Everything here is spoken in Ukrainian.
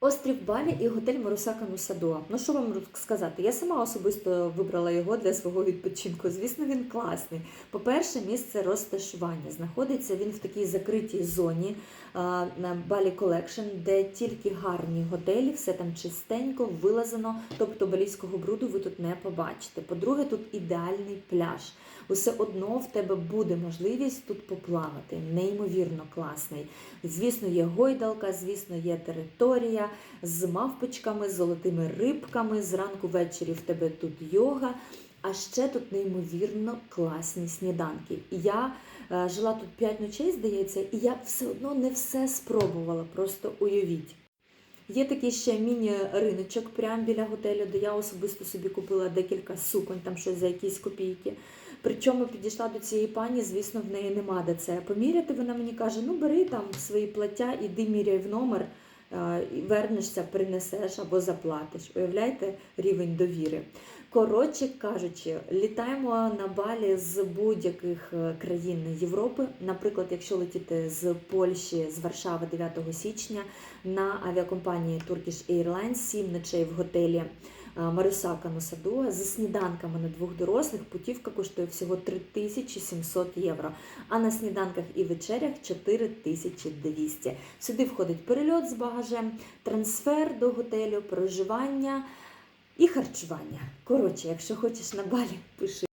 Острів Балі і готель Марусака Нусадуа. Ну що вам сказати? Я сама особисто вибрала його для свого відпочинку. Звісно, він класний. По-перше, місце розташування. Знаходиться він в такій закритій зоні на Балі Колекшн, де тільки гарні готелі, все там чистенько, вилазено, тобто балійського бруду ви тут не побачите. По-друге, тут ідеальний пляж. Усе одно в тебе буде можливість тут поплавати. Неймовірно класний. Звісно, є гойдалка, звісно, є територія з мавпочками, з золотими рибками. Зранку ввечері в тебе тут йога. А ще тут неймовірно класні сніданки. Я е, жила тут 5 ночей, здається, і я все одно не все спробувала. Просто уявіть. Є такий ще міні-риночок прямо біля готелю, де я особисто собі купила декілька суконь, там щось за якісь копійки. Причому підійшла до цієї пані, звісно, в неї нема де це поміряти. Вона мені каже: ну бери там свої плаття, іди міряй в номер, вернешся, принесеш або заплатиш. Уявляєте рівень довіри. Коротше кажучи, літаємо на балі з будь-яких е, країн Європи. Наприклад, якщо летіти з Польщі з Варшави 9 січня на авіакомпанії Turkish Airlines 7 ночей в готелі. Марисака Носадуа за сніданками на двох дорослих путівка коштує всього 3700 євро, а на сніданках і вечерях 4200. Сюди входить перельот з багажем, трансфер до готелю, проживання і харчування. Коротше, якщо хочеш на балі, пиши.